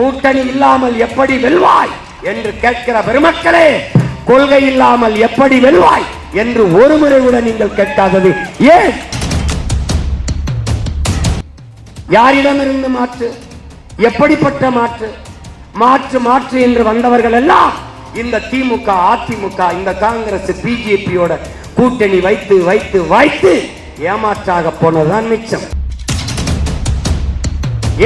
கூட்டணி இல்லாமல் எப்படி வெல்வாய் என்று கேட்கிற பெருமக்களே கொள்கை இல்லாமல் எப்படி வெல்வாய் என்று ஒரு முறை கூட நீங்கள் கேட்காதது. ஏன்? யாரிடமிருந்து மாற்று? எப்படிப்பட்ட மாற்று? மாற்று மாற்று என்று வந்தவர்கள் எல்லாம் இந்த திமுக அதிமுக இந்த காங்கிரஸ் பிஜேபியோட கூட்டணி வைத்து வைத்து வைத்து ஏமாற்றாக போனதுதான் மிச்சம்.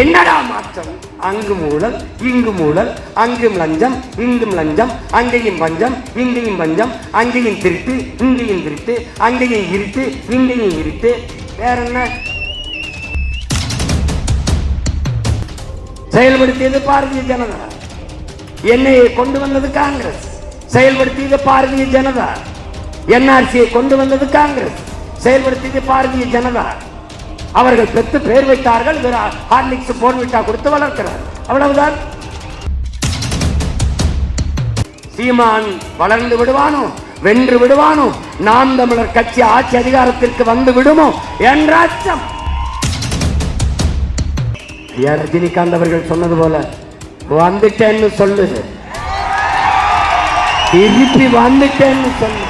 என்னடா மாற்றம்? அங்கு ஊழல் இங்கு ஊழல் அங்கும் லஞ்சம் இங்கும் லஞ்சம் அங்கேயும் பஞ்சம் இங்கேயும் பஞ்சம் அங்கேயும் திருட்டு இங்கேயும் திருட்டு அங்கேயும் இருட்டு இங்கேயும் இருட்டு. வேற என்ன செயல்படுத்தியது பாரதிய ஜனதா. என்னையை கொண்டு வந்தது காங்கிரஸ். செயல்படுத்தியது பாரதிய ஜனதா. என்ஆர்சியை கொண்டு வந்தது காங்கிரஸ். செயல்படுத்தியது பாரதிய ஜனதா. அவர்கள் பெற்று பேர் வைத்தார்கள் வெறும் ஹார்லிக்ஸ் போர்விட்டா கொடுத்து வளர்க்கிறார். அவ்வளவுதான். சீமான் வளர்ந்து விடுவானோ? வென்று விடுவானோ? நாம் தமிழர் கட்சி ஆட்சி அதிகாரத்திற்கு வந்து விடுமோ? என்ற அச்சம். ஐயா ரஜினிகாந்த் அவர்கள் சொன்னது போல வந்துட்டேன்னு சொல்லுது திருப்பி வந்துட்டேன்னு சொல்லு.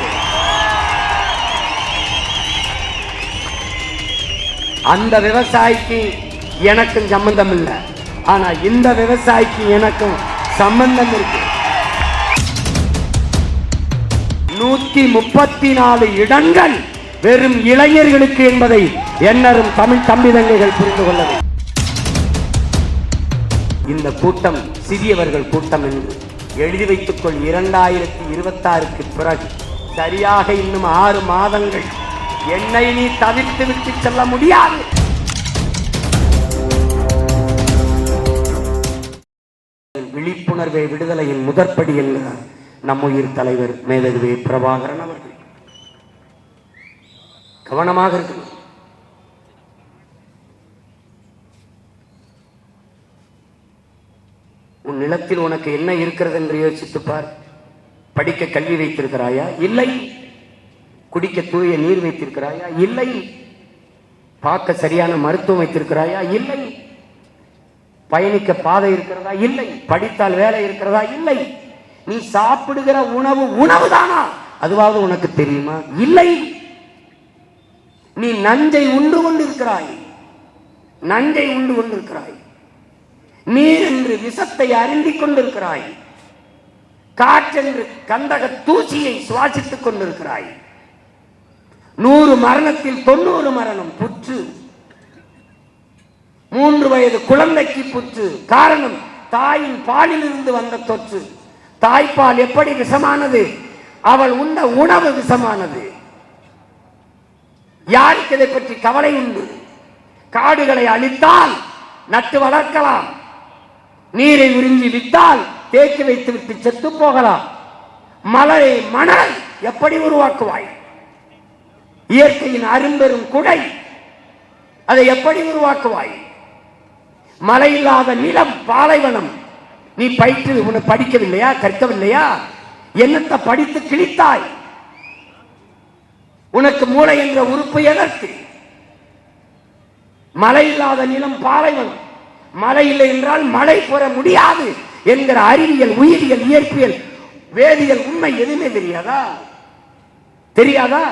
அந்த விவசாயிக்கு எனக்கும் சம்பந்தம் இல்லை ஆனால் இந்த விவசாயிக்கு எனக்கும் சம்பந்தம் இருக்கு. நூத்தி முப்பத்தி நாலு இடங்கள் வெறும் இளைஞர்களுக்கு என்பதை என்னரும் தமிழ் தம்பிதங்கைகள் புரிந்து கொள்ள இந்த கூட்டம் சிறியவர்கள் கூட்டம் என்று எழுதி வைத்துக்கொள் இரண்டாயிரத்தி இருபத்தாறுக்கு பிறகு. சரியாக இன்னும் ஆறு மாதங்கள் என்னை நீ தவிர்த்து விட்டு செல்ல முடியாது. விழிப்புணர்வை விடுதலையின் முதற்படி என்கிறார் நம் உயிர் தலைவர் மேலதுவே பிரபாகரன் அவர்கள். கவனமாக இருக்கணும். உன் நிலத்தில் உனக்கு என்ன இருக்கிறது என்று யோசித்துப்பார் படிக்க கல்வி வைத்திருக்கிறாயா? இல்லை. குடிக்க தூய நீர் வைத்திருக்கிறாயா? இல்லை. பார்க்க சரியான மருத்துவம் வைத்திருக்கிறாயா? இல்லை. பயணிக்க பாதை இருக்கிறதா? இல்லை. படித்தால் வேலை இருக்கிறதா? இல்லை. நீ சாப்பிடுகிற உணவு உணவு தானா அதுவாவது உனக்கு தெரியுமா? இல்லை. நீ நஞ்சை உண்டு கொண்டிருக்கிறாய். நஞ்சை உண்டு கொண்டிருக்கிறாய். நீர் என்று விஷத்தை அருந்திக் கொண்டிருக்கிறாய். காற்றென்று கந்தக தூசியை சுவாசித்துக் கொண்டிருக்கிறாய். நூறு மரணத்தில் தொண்ணூறு மரணம் புற்று. மூன்று வயது குழந்தைக்கு புற்று. காரணம் தாயின் பாலில் இருந்து வந்த தொற்று. தாய்ப்பால் எப்படி விஷமானது? அவள் உண்ட உணவு விஷமானது. யாருக்கு இதை பற்றி கவலை உண்டு? காடுகளை அழித்தால் நட்டு வளர்க்கலாம். நீரை உறிஞ்சி விட்டால் தேக்கி வைத்து விட்டு செத்து போகலாம். மலரை மணல் எப்படி உருவாக்குவாய்? இயற்கையின் அரும்பெரும் குடை. அதை எப்படி உருவாக்குவாய்? மழை இல்லாத நிலம் பாலைவனம். நீ பயிற்று உன்னை படிக்கவில்லையா? கற்கவில்லையா? என்னத்தை படித்து கிழித்தாய்? உனக்கு மூளை என்ற உறுப்பு எதற்கு? மழை இல்லாத நிலம் பாலைவனம். மழை இல்லை என்றால் மழை பெற முடியாது என்கிற அறிவியல் உயிரியல் இயற்பியல் வேதியியல் உண்மை எதுவுமே தெரியாதா? தெரியாதா?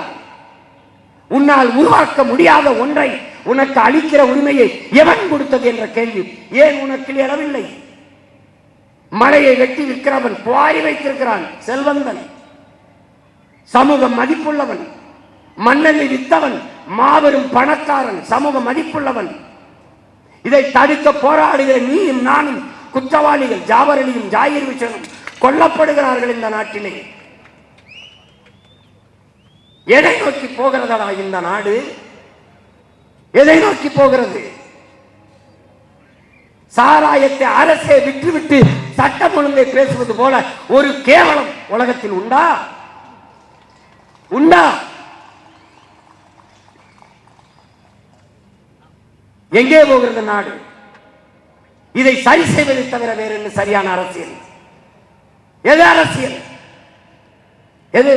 உன்னால் உருவாக்க முடியாத ஒன்றை உனக்கு அளிக்கிற உரிமையை எவன் கொடுத்தது என்ற கேள்வி. ஏன் உனக்கு எழவில்லை மலையை வெட்டி விற்கிறவன் குவாரி வைத்திருக்கிறான் செல்வந்தன். சமூக மதிப்புள்ளவன் மன்னனை வித்தவன் மாபெரும் பணக்காரன் சமூக மதிப்புள்ளவன். இதை தடுக்க போராடுகிற நீயும் நானும் குற்றவாளிகள் ஜாபரலியும் ஜாயிர் விசனும் கொல்லப்படுகிறார்கள் இந்த நாட்டிலே. எதை நோக்கி போகிறதடா இந்த நாடு? எதை நோக்கி போகிறது? சாராயத்தை அரசே விட்டுவிட்டு சட்டம் ஒழுங்கை பேசுவது போல ஒரு கேவலம் உலகத்தில் உண்டா? உண்டா? எங்கே போகிறது நாடு? இதை சரி செய்வதை தவிர வேறு என்ன சரியான அரசியல்? எது அரசியல்? எது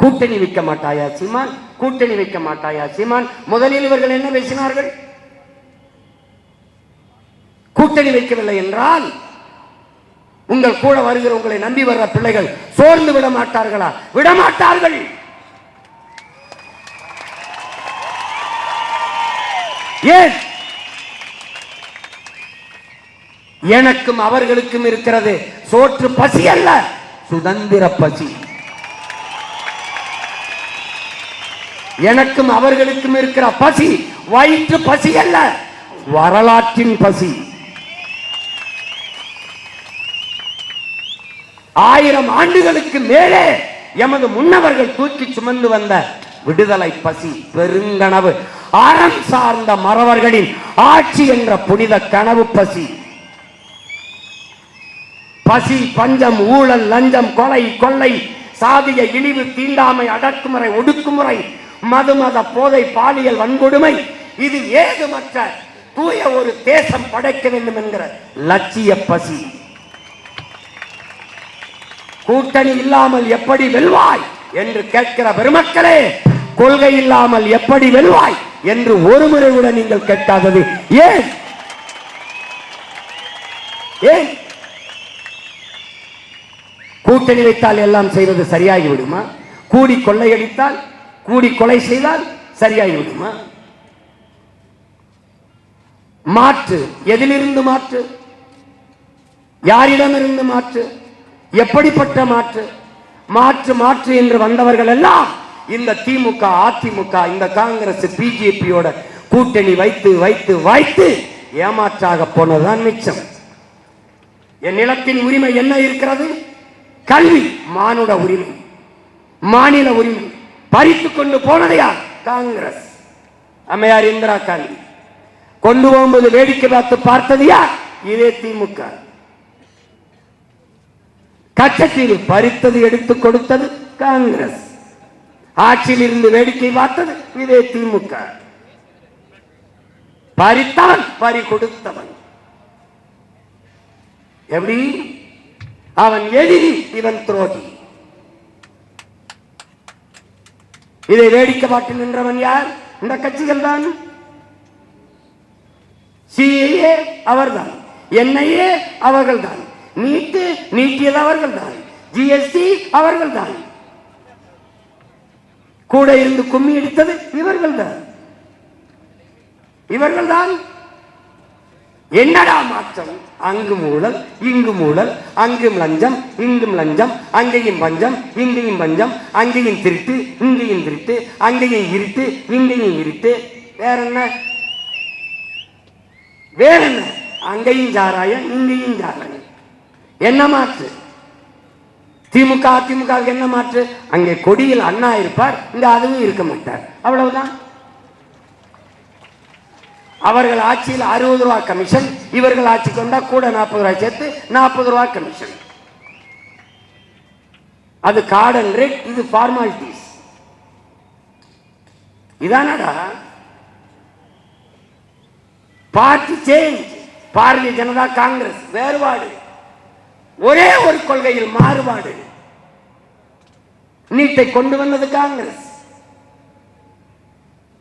கூட்டணி வைக்க மாட்டாயா சீமான்? கூட்டணி வைக்க மாட்டாயா சீமான்? முதலில் இவர்கள் என்ன பேசினார்கள்? கூட்டணி வைக்கவில்லை என்றால் உங்கள் கூட வருகிற உங்களை நம்பி வர்ற பிள்ளைகள் சோர்ந்து விட மாட்டார்களா? விட மாட்டார்கள் ஏன்? எனக்கும் அவர்களுக்கும் இருக்கிறது சோற்று பசி அல்ல. சுதந்திர பசி. எனக்கும் அவர்களுக்கும் இருக்கிற பசி வயிற்று பசி அல்ல வரலாற்றின் பசி. ஆயிரம் ஆண்டுகளுக்கு மேலே எமது முன்னவர்கள் தூக்கி சுமந்து வந்த விடுதலை பசி பெருங்கனவு அறம் சார்ந்த மறவர்களின் ஆட்சி என்ற புனித கனவு பசி. பசி பஞ்சம் ஊழல் லஞ்சம் கொலை கொள்ளை சாதிய இழிவு தீண்டாமை அடக்குமுறை ஒடுக்குமுறை மதுமத போதை பாலியல் வன்கொடுமை. இது ஏதுமற்ற தூய ஒரு தேசம் படைக்க வேண்டும் என்கிற லட்சிய பசி. கூட்டணி இல்லாமல் எப்படி வெல்வாய் என்று கேட்கிற பெருமக்களே கொள்கை இல்லாமல் எப்படி வெல்வாய் என்று ஒரு முறை கூட நீங்கள் கேட்காதது. ஏன்? ஏன்? கூட்டணி வைத்தால் எல்லாம் செய்வது சரியாகி விடுமா கூடி கொள்ளையடித்தால் கூடி கொலை செய்தால் சரியாகிவிடுமா மாற்று. எதிலிருந்து மாற்று? யாரிடமிருந்து மாற்று? எப்படிப்பட்ட மாற்று? மாற்று மாற்று என்று வந்தவர்கள் எல்லாம் இந்த திமுக அதிமுக இந்த காங்கிரஸ் பிஜேபியோட கூட்டணி வைத்து வைத்து வைத்து ஏமாற்றாக போனதுதான் மிச்சம். என் நிலத்தின் உரிமை என்ன இருக்கிறது? கல்வி மானுட உரிமை. மாநில உரிமை. பறித்து கொண்டு போனது யார்? காங்கிரஸ். அம்மையார் இந்திரா காந்தி. கொண்டு போகும்போது வேடிக்கை பார்த்து பார்த்தது யார்? இதே திமுக. கச்சத்தீவு பறித்தது எடுத்து கொடுத்தது காங்கிரஸ். ஆட்சியில் இருந்து வேடிக்கை பார்த்தது இதே திமுக. பறித்தான் பறி கொடுத்தவன். எப்படி? அவன் எதிரி இவன் துரோகி. இதை வேடிக்கை பார்த்து நின்றவன் யார்? இந்த கட்சிகள் தான் சிஏஏ அவர்தான். என்ஐஏ அவர்கள்தான். நீட்டு நீட்டியது அவர்கள்தான். ஜிஎஸ்டி அவர்கள்தான். கூட இருந்து கும்மி அடித்தது இவர்கள் தான் என்னடா மாற்றம்? அங்கு மூடல் இங்கு மூடல் அங்கும் லஞ்சம் இங்கும் லஞ்சம் அங்கேயும் பஞ்சம் இங்கேயும் பஞ்சம் அங்கேயும் திருட்டு இங்கேயும் திருட்டு அங்கேயும் இருட்டு இங்கேயும் இருட்டு. வேற என்ன வேற என்ன அங்கேயும் சாராயம் இங்கேயும் சாராயம் என்ன மாற்று? திமுக அதிமுக என்ன மாற்று? அங்கே கொடியில் அண்ணா இருப்பார் இங்க அதுவும் இருக்க மாட்டார். அவ்வளவுதான். அவர்கள் ஆட்சியில் அறுபது ரூபாய் கமிஷன் இவர்கள் ஆட்சி கொண்டா கூட நாற்பது ரூபாய் சேர்த்து நாற்பது ரூபாய் கமிஷன் அது கார்டன் ரேட் இது ஃபார்மாலிட்டிஸ் இதானடா? பார்ட்டி சேஞ்ச் பாரதிய ஜனதா காங்கிரஸ் வேறுபாடு. ஒரே ஒரு கொள்கையில் மாறுபாடு. நீட்டை கொண்டு வந்தது காங்கிரஸ்.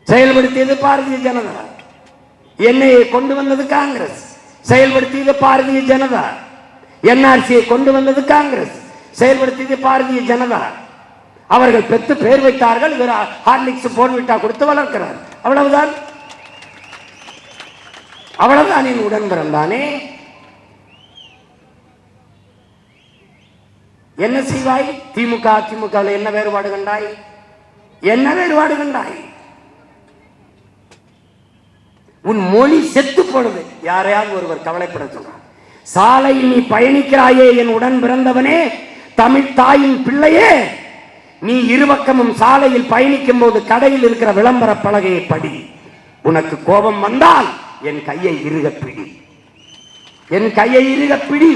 செயல்படுத்தியது பாரதிய ஜனதா. என்ஐஏ கொண்டு வந்தது காங்கிரஸ். செயல்படுத்தியது பாரதிய ஜனதா. என்ஆர்சியை கொண்டு வந்தது காங்கிரஸ். செயல்படுத்தியது பாரதிய ஜனதா. அவர்கள் பெற்று பெயர் வைத்தார்கள் இவர் ஹார்லிக்ஸ் போன்விட்டா கொடுத்து வளர்க்கிறார். அவ்வளவுதான். அவ்வளவுதான் என் உடன் பிறந்தானே என்ன செய்வாய்? திமுக அதிமுக என்ன வேறுபாடு கண்டாய்? என்ன வேறுபாடு கண்டாய்? உன் மொழி செத்து போனது யாரையாவது ஒருவர் கவலைப்பட சொல்றார். சாலையில் நீ பயணிக்கிறாயே என் உடன் பிறந்தவனே. தமிழ் தாயின் பிள்ளையே. நீ இருபக்கமும் சாலையில் பயணிக்கும் போது கடையில் இருக்கிற விளம்பர பலகையை படி. உனக்கு கோபம் வந்தால் என் கையை இருக பிடி. என் கையை இருக பிடி.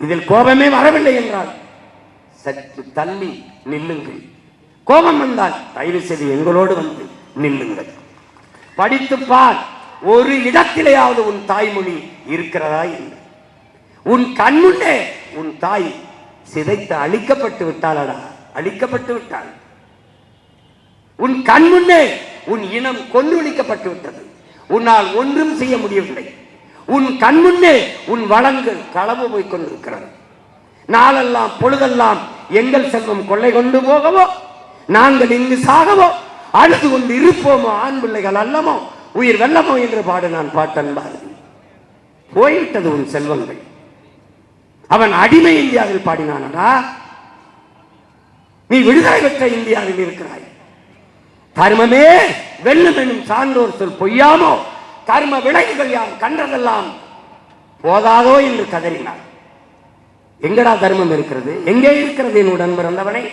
இதில் கோபமே வரவில்லை என்றால் சற்று தள்ளி நில்லுங்கள். கோபம் வந்தால் தயவு செய்து எங்களோடு வந்து நில்லுங்கள். படித்து பார் ஒரு இடத்திலேயாவது உன் தாய்மொழி இருக்கிறதா என்று உன் கண்முன்னே உன் தாய் சிதைத்து அழிக்கப்பட்டு விட்டாளடா? அழிக்கப்பட்டு விட்டாள். உன் கண்முன்னே உன் இனம் கொன்றொழிக்கப்பட்டு விட்டது. உன்னால் ஒன்றும் செய்ய முடியவில்லை. உன் கண்முன்னே உன் வளங்கள் களவு போய் கொண்டிருக்கிறது. நாளெல்லாம் பொழுதெல்லாம் எங்கள் செல்வம் கொள்ளை கொண்டு போகவோ? நாங்கள் இங்கு சாகவோ? அழுது கொண்டு இருப்போமோ? ஆண் பிள்ளைகள் அல்லமோ? உயிர் வெல்லமோ? என்று பாடு நான் பாட்டன் பாரதி போய்விட்டது உன் செல்வங்கள். அவன் அடிமை இந்தியாவில் பாடினானடா. நீ விடுதலை பெற்ற இந்தியாவில் இருக்கிறாய். தர்மமே வெல்லும் எனும் சான்றோர் சொல் பொய்யாமோ? கர்ம விளைவுகள் யாம் கண்டதெல்லாம் போதாதோ? என்று கதறினார் எங்கடா தர்மம் இருக்கிறது? எங்கே இருக்கிறது? என் உடன் பிறந்தவனை?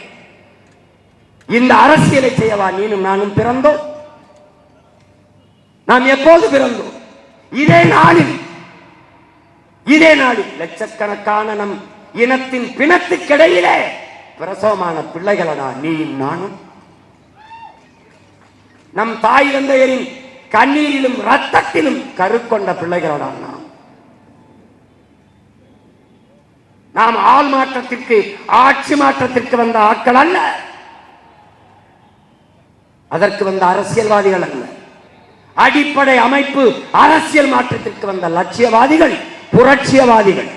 இந்த அரசியலை செய்யவா நீனும் நானும் பிறந்தோம்? நாம் எப்போது பிறந்தோம்? இதே நாளில். இதே நாளில். லட்சக்கணக்கான நம் இனத்தின் பிணத்துக்கிடையிலே பிரசவமான பிள்ளைகளடா நீயும் நானும். நம் தாய் தந்தையரின் கண்ணீரிலும் ரத்தத்திலும் கருக்கொண்ட பிள்ளைகளடா நாம். நாம் ஆள் மாற்றத்திற்கு ஆட்சி மாற்றத்திற்கு வந்த ஆட்கள் அல்ல. அதற்கு வந்த அரசியல்வாதிகள் அல்ல. அடிப்படை அமைப்பு அரசியல் மாற்றத்திற்கு வந்த லட்சியவாதிகள் புரட்சியவாதிகள்.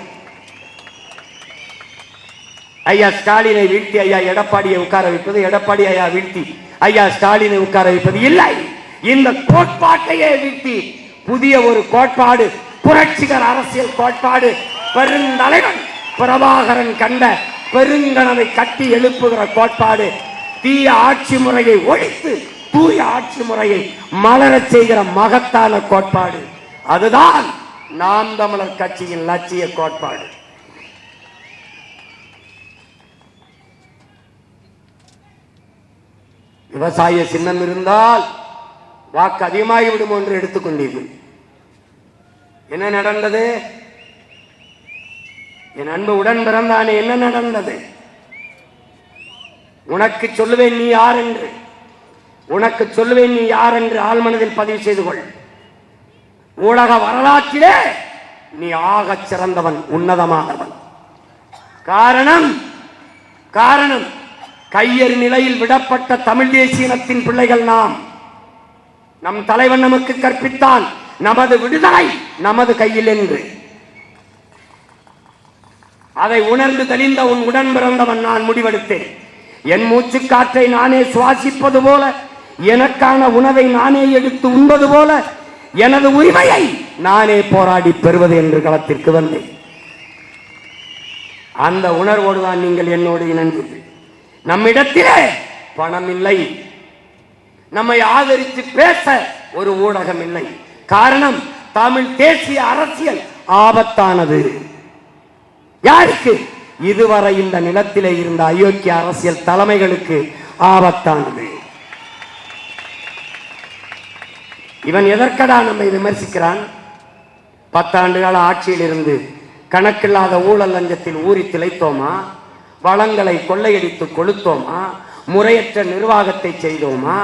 ஐயா ஸ்டாலினை வீழ்த்தி ஐயா எடப்பாடியை உட்கார வைப்பது எடப்பாடி ஐயா வீழ்த்தி. ஐயா ஸ்டாலினை உட்கார வைப்பது இல்லை. இந்த கோட்பாட்டையே வீழ்த்தி புதிய ஒரு கோட்பாடு புரட்சிகர அரசியல் கோட்பாடு பெருந்தலைவன் பிரபாகரன் கண்ட பெருங்கனவை கட்டி எழுப்புகிற கோட்பாடு தீய ஆட்சி முறையை ஒழித்து தூய ஆட்சி முறையை மலரச் செய்கிற மகத்தான கோட்பாடு. அதுதான் நாம் தமிழர் கட்சியின் லட்சிய கோட்பாடு. விவசாய சின்னம் இருந்தால் வாக்கு அதிகமாகி விடுமோ என்று எடுத்துக்கொண்டீர்கள் என்ன நடந்தது? என் அன்பு உடன் பிறந்தானே என்ன நடந்தது? உனக்கு சொல்லுவேன் நீ யார் என்று உனக்கு சொல்லுவேன் நீ யார் என்று ஆழ்மனதில் பதிவு செய்து கொள். உலக வரலாற்றிலே நீ ஆக சிறந்தவன் உன்னதமானவன். காரணம் காரணம் கையெறி நிலையில் விடப்பட்ட தமிழ் தேசியனத்தின் பிள்ளைகள் நாம். நம் தலைவன் நமக்கு கற்பித்தான் நமது விடுதலை நமது கையில் என்று. அதை உணர்ந்து தெளிந்த உன் உடன் பிறந்தவன் நான் முடிவெடுத்தேன். என் மூச்சு காற்றை நானே சுவாசிப்பது போல எனக்கான உணவை நானே எடுத்து உண்பது போல எனது உரிமையை நானே போராடி பெறுவது என்று களத்திற்கு வந்தேன். அந்த உணர்வோடு தான் நீங்கள் என்னோடு இணைந்தீர்கள் நம்மிடத்திலே பணம் இல்லை. நம்மை ஆதரித்து பேச ஒரு ஊடகம் இல்லை. காரணம் தமிழ் தேசிய அரசியல் ஆபத்தானது. யாருக்கு? இதுவரை இந்த நிலத்திலே இருந்த அயோக்கிய அரசியல் தலைமைகளுக்கு ஆபத்தானது. இவன் எதற்கடா நம்மை விமர்சிக்கிறான்? பத்தாண்டு கால ஆட்சியில் இருந்து கணக்கில்லாத ஊழல் லஞ்சத்தில் ஊறி திளைத்தோமா? வளங்களை கொள்ளையடித்து கொளுத்தோமா? முறையற்ற நிர்வாகத்தை செய்தோமா?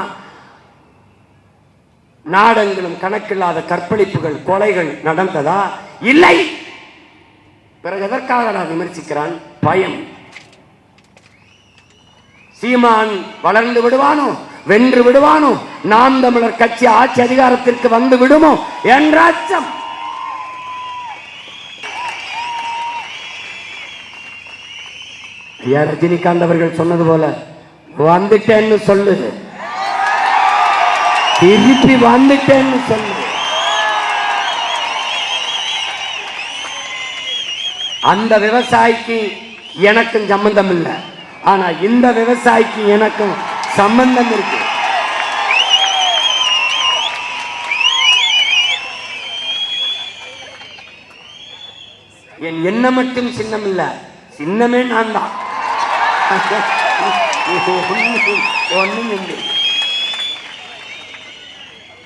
நாடெங்கிலும் கணக்கில்லாத கற்பழிப்புகள் கொலைகள் நடந்ததா? இல்லை! பிறகு எதற்காக நான் விமர்சிக்கிறான்? பயம் சீமான் வளர்ந்து விடுவானோ? வென்று விடுவானோ? நாம் தமிழர் கட்சி ஆட்சி அதிகாரத்திற்கு வந்து விடுமோ? என்ற அச்சம். ஐயா ரஜினிகாந்த் அவர்கள் சொன்னது போல வந்துட்டேன்னு சொல்லு. திருப்பி வந்துட்டேன்னு சொல்லு. அந்த விவசாயிக்கு எனக்கும் சம்பந்தம் இல்லை ஆனா இந்த விவசாயிக்கு எனக்கும் சம்பந்தம் இருக்கு. என் எண்ணம் மட்டும் சின்னம் இல்ல சின்னமே நான் தான் ஒண்ணும் இல்லை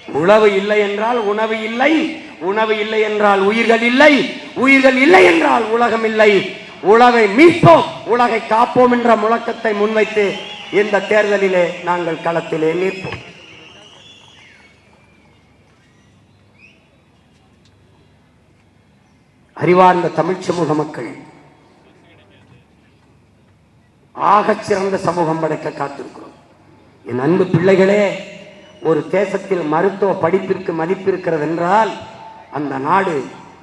உழவு இல்லை என்றால் உணவு இல்லை உணவு இல்லை என்றால் உயிர்கள் இல்லை உயிர்கள் இல்லை என்றால் உலகம் இல்லை. உலகை மீட்போம் உலகை காப்போம் என்ற முழக்கத்தை முன்வைத்து இந்த தேர்தலிலே நாங்கள் களத்திலே நிற்போம். அறிவார்ந்த தமிழ் சமூக மக்கள் ஆகச் சிறந்த சமூகம் படைக்க காத்திருக்கிறோம். என் அன்பு பிள்ளைகளே ஒரு தேசத்தில் மருத்துவ படிப்பிற்கு மதிப்பு இருக்கிறது என்றால் அந்த நாடு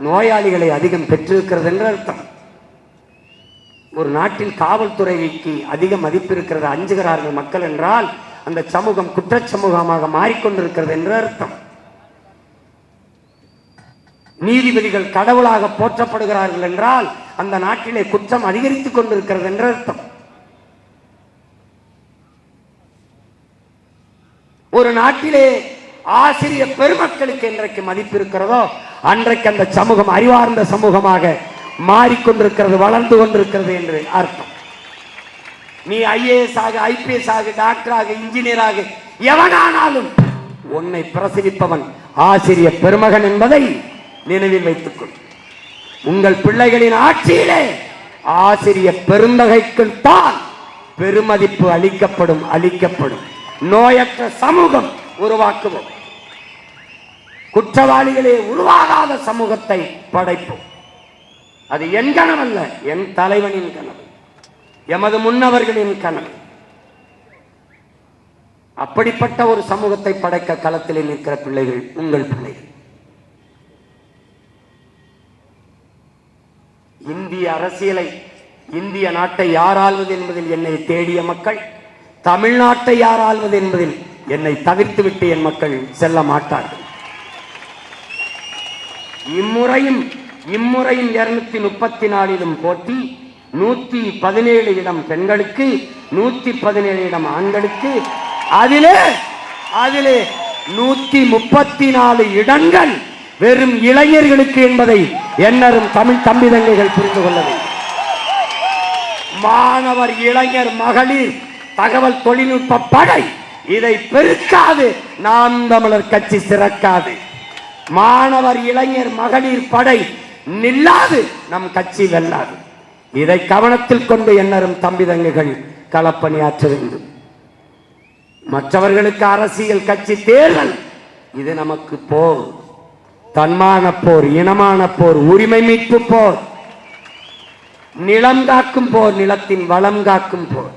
நோயாளிகளை அதிகம் பெற்றிருக்கிறது என்று அர்த்தம். ஒரு நாட்டில் காவல்துறைக்கு அதிக மதிப்பு இருக்கிறது அஞ்சுகிறார்கள் மக்கள் என்றால் அந்த சமூகம் குற்ற சமூகமாக மாறிக்கொண்டிருக்கிறது என்று அர்த்தம். நீதிபதிகள் கடவுளாக போற்றப்படுகிறார்கள் என்றால் அந்த நாட்டிலே குற்றம் அதிகரித்துக் கொண்டிருக்கிறது என்று அர்த்தம். ஒரு நாட்டிலே ஆசிரிய பெருமக்களுக்கு என்றைக்கு மதிப்பு இருக்கிறதோ அன்றைக்கு அந்த சமூகம் அறிவார்ந்த சமூகமாக மாறிக்கொண்டிருக்கிறது வளர்ந்து கொண்டிருக்கிறது என்று அர்த்தம். நீ ஐஏஎஸ் ஆக ஐபிஎஸ் ஆக டாக்டர் ஆக இன்ஜினியர் ஆக எவனானாலும் உன்னை பிரசவிப்பவன் ஆசிரிய பெருமகன் என்பதை நினைவில் வைத்துக்கொள். உங்கள் பிள்ளைகளின் ஆட்சியிலே ஆசிரிய பெருந்தகைக்குள் தான் பெருமதிப்பு அளிக்கப்படும் அளிக்கப்படும். நோயற்ற சமூகம் உருவாக்குவோம். குற்றவாளிகளே உருவாகாத சமூகத்தை படைப்போம். அது என் கனவல்ல என் தலைவனின் கனவு எமது முன்னவர்களின் கனவு. அப்படிப்பட்ட ஒரு சமூகத்தை படைக்க களத்தில் நிற்கிற பிள்ளைகள் உங்கள் பிள்ளைகள். இந்திய அரசியலை இந்திய நாட்டை யார் ஆள்வது என்பதில் என்னை தேடிய மக்கள் தமிழ்நாட்டை யார் ஆள்வது என்பதில் என்னை தவிர்த்து விட்டு என் மக்கள் செல்ல மாட்டார்கள். இம்முறையும் இம்முறையும் இருநூத்தி முப்பத்தி நாலிலும் போட்டி நூத்தி பதினேழு இடம் பெண்களுக்கு நூத்தி பதினேழு இடம் ஆண்களுக்கு. அதிலே அதிலே நூத்தி முப்பத்தி நாலு இடங்கள் வெறும் இளைஞர்களுக்கு என்பதை என்னரும் தமிழ் தம்பிதங்கைகள் புரிந்து கொள்ள வேண்டும். மாணவர் இளைஞர் மகளிர் தகவல் தொழில்நுட்ப படை இதை பெருக்காது. நாம் தமிழர் கட்சி சிறக்காது. மாணவர் இளைஞர் மகளிர் படை நில்லாது நம் கட்சி வெல்லாது. இதை கவனத்தில் கொண்டு எண்ணரும் தம்பிதங்குகள் களப்பணியாற்ற வேண்டும். மற்றவர்களுக்கு அரசியல் கட்சி தேர்தல் இது நமக்கு போர். தன்மான போர் இனமான போர் உரிமை மீட்பு போர். நிலம் காக்கும் போர் நிலத்தின் வளம் காக்கும் போர்.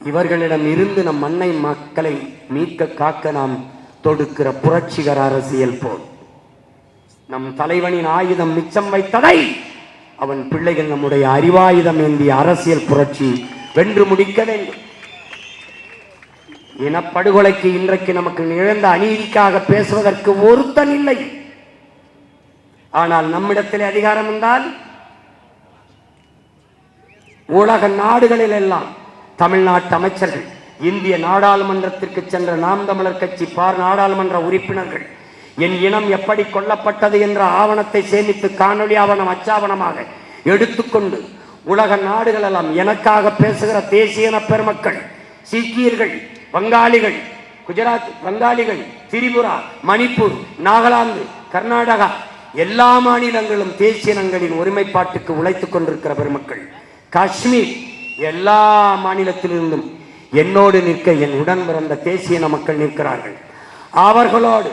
இவர்களிடம் இருந்து நம் மண்ணை மக்களை மீட்க காக்க நாம் தொடுக்கிற புரட்சிகர அரசியல் போர். நம் தலைவனின் ஆயுதம் மிச்சம் வைத்ததை அவன் பிள்ளைகள் நம்முடைய அறிவாயுதம் ஏந்திய அரசியல் புரட்சி வென்று முடிக்க வேண்டும். இனப்படுகொலைக்கு இன்றைக்கு நமக்கு நிகழ்ந்த அநீதிக்காக பேசுவதற்கு ஒருத்தன் இல்லை. ஆனால் நம்மிடத்தில் அதிகாரம் என்றால் உலக நாடுகளில் எல்லாம் தமிழ்நாட்டு அமைச்சர்கள் இந்திய நாடாளுமன்றத்திற்கு சென்ற நாம் தமிழர் கட்சி பார் நாடாளுமன்ற உறுப்பினர்கள் என் இனம் எப்படி கொல்லப்பட்டது என்ற ஆவணத்தை சேமித்து காணொளி ஆவணம் அச்சாவணமாக எடுத்துக்கொண்டு உலக நாடுகள் எல்லாம் எனக்காக பேசுகிற தேசிய இன பெருமக்கள் சீக்கியர்கள் வங்காளிகள் குஜராத் வங்காளிகள் திரிபுரா மணிப்பூர் நாகாலாந்து கர்நாடகா எல்லா மாநிலங்களும் தேசிய இனங்களின் ஒருமைப்பாட்டுக்கு உழைத்துக் கொண்டிருக்கிற பெருமக்கள். காஷ்மீர் எல்லா மாநிலத்திலிருந்தும் என்னோடு நிற்க என் உடன் பிறந்த தேசிய மக்கள் நிற்கிறார்கள். அவர்களோடு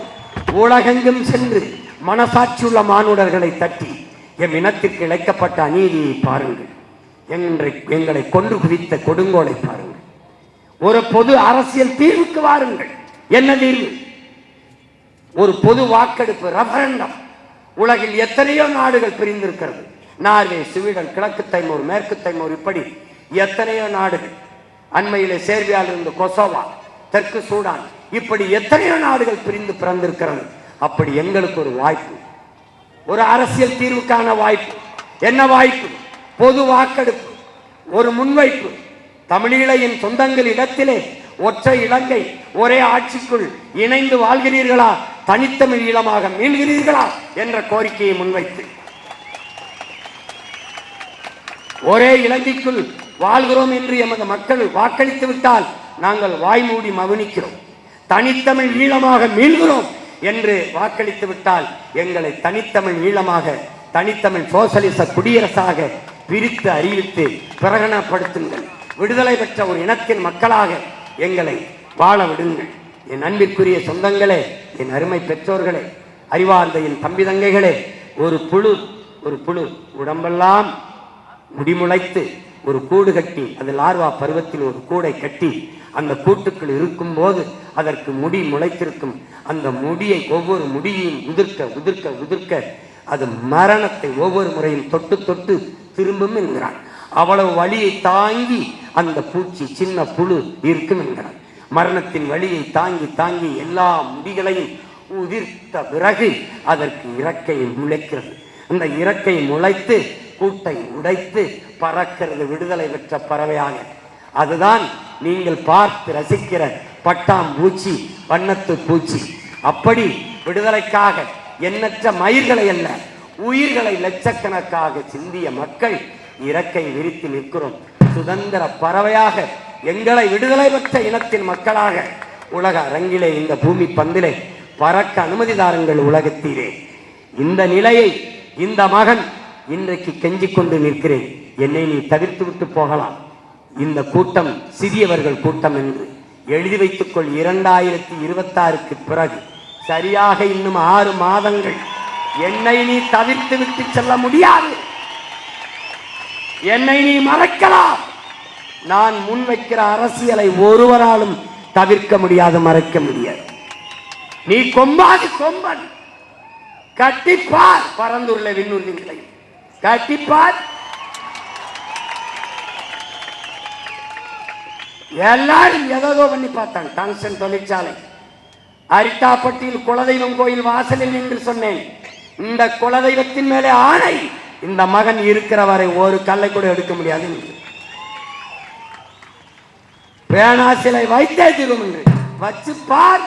உலகெங்கும் சென்று மனசாட்சியுள்ள மானுடர்களை தட்டி எம் இனத்திற்கு இழைக்கப்பட்ட அநீதியை பாருங்கள். எங்களை எங்களை கொன்று குவித்த கொடுங்கோலை பாருங்கள். ஒரு பொது அரசியல் தீர்வுக்கு வாருங்கள். என்ன தீர்வு ஒரு பொது வாக்கெடுப்பு ரெஃபரண்டம் உலகில் எத்தனையோ நாடுகள் பிரிந்திருக்கிறது. நார்வே சுவீடன் கிழக்கு தைமூர் மேற்கு தைமூர் இப்படி எத்தனையோ நாடுகள். அண்மையிலே சேர்பியாவில் இருந்து கொசோவா தெற்கு சூடான் இப்படி எத்தனையோ நாடுகள் பிரிந்து பிறந்திருக்கிறது. அப்படி எங்களுக்கு ஒரு வாய்ப்பு. ஒரு அரசியல் தீர்வுக்கான வாய்ப்பு. என்ன வாய்ப்பு? பொது வாக்கெடுப்பு. ஒரு முன்வைப்பு. தமிழீழையின் சொந்தங்கள் இடத்திலே ஒற்றை இலங்கை ஒரே ஆட்சிக்குள் இணைந்து வாழ்கிறீர்களா? தனித்தமிழ் ஈழமாக மீள்கிறீர்களா? என்ற கோரிக்கையை முன்வைத்து. ஒரே இலங்கைக்குள் வாழ்கிறோம் என்று எமது மக்கள் வாக்களித்து விட்டால் நாங்கள் வாய்மூடி மவுனிக்கிறோம். தனித்தமிழ் ஈழமாக மீள்கிறோம் என்று வாக்களித்து விட்டால் எங்களை தனித்தமிழ் ஈழமாக தனித்தமிழ் சோசலிச குடியரசாக பிரித்து அறிவித்து பிரகடனப்படுத்துங்கள். விடுதலை பெற்ற ஒரு இனத்தின் மக்களாக எங்களை வாழ விடுங்கள். என் அன்பிற்குரிய சொந்தங்களே என் அருமை பெற்றோர்களே அறிவார்ந்த என் தம்பி தங்கைகளே ஒரு புழு ஒரு புழு உடம்பெல்லாம் முடிமுளைத்து ஒரு கூடு கட்டி அது லார்வா பருவத்தில் ஒரு கூடை கட்டி அந்த கூட்டுக்குள் இருக்கும்போது அதற்கு முடி முளைத்திருக்கும். அந்த முடியை ஒவ்வொரு முடியையும் உதிர்க்க உதிர்க்க உதிர்க்க அது மரணத்தை ஒவ்வொரு முறையும் தொட்டு தொட்டு திரும்பும் என்கிறான். அவ்வளவு வழியை தாங்கி அந்த பூச்சி சின்ன புழு இருக்கும் என்கிறான். மரணத்தின் வழியை தாங்கி தாங்கி எல்லா முடிகளையும் உதிர்த்த பிறகு அதற்கு இறக்கை முளைக்கிறது. அந்த இறக்கை முளைத்து கூட்டை உடைத்து பறக்கிறது விடுதலை பெற்ற பறவையாக. அதுதான் நீங்கள் பார்த்து ரசிக்கிற பட்டாம் பூச்சி வண்ணத்து பூச்சி. அப்படி விடுதலைக்காக எண்ணற்ற மயிர்களை அல்ல உயிர்களை லட்சக்கணக்காக சிந்திய மக்கள் இறக்கை விரித்து நிற்கிறோம். சுதந்திர பறவையாக எங்களை விடுதலை பெற்ற இனத்தின் மக்களாக உலக அரங்கிலே இந்த பூமி பந்திலே பறக்க அனுமதி தாருங்கள் உலகத்திலே. இந்த நிலையை இந்த மகன் இன்றைக்கு கெஞ்சிக் கொண்டு நிற்கிறேன். என்னை நீ தவிர்த்து விட்டு போகலாம். இந்த கூட்டம் சிறியவர்கள் கூட்டம் என்று. எழுதி வைத்துக்கொள் இரண்டாயிரத்தி இருபத்தாறுக்கு பிறகு. சரியாக இன்னும் ஆறு மாதங்கள். என்னை நீ தவிர்த்து விட்டு செல்ல முடியாது. என்னை நீ மறைக்கலாம். நான் முன்வைக்கிற அரசியலை ஒருவராலும் தவிர்க்க முடியாது மறைக்க முடியாது. நீ கொம்பாது கொம்பன். கட்டிப்பார். பரந்துள்ள விண்ணுறுதிகளை கட்டிப்பார். எல்லாரும் எதோ பண்ணி பார்த்தாங்க. டங்ஸ்டன் தொழிற்சாலை. அரித்தாப்பட்டியில் குலதெய்வம் கோயில் வாசலில் நின்று சொன்னேன். இந்த குலதெய்வத்தின் மேலே ஆணை. இந்த மகன் இருக்கிற வரை ஒரு கல்லை கூட எடுக்க முடியாது பேனா சிலை வைத்தே தீரும் என்று. வச்சு பார்.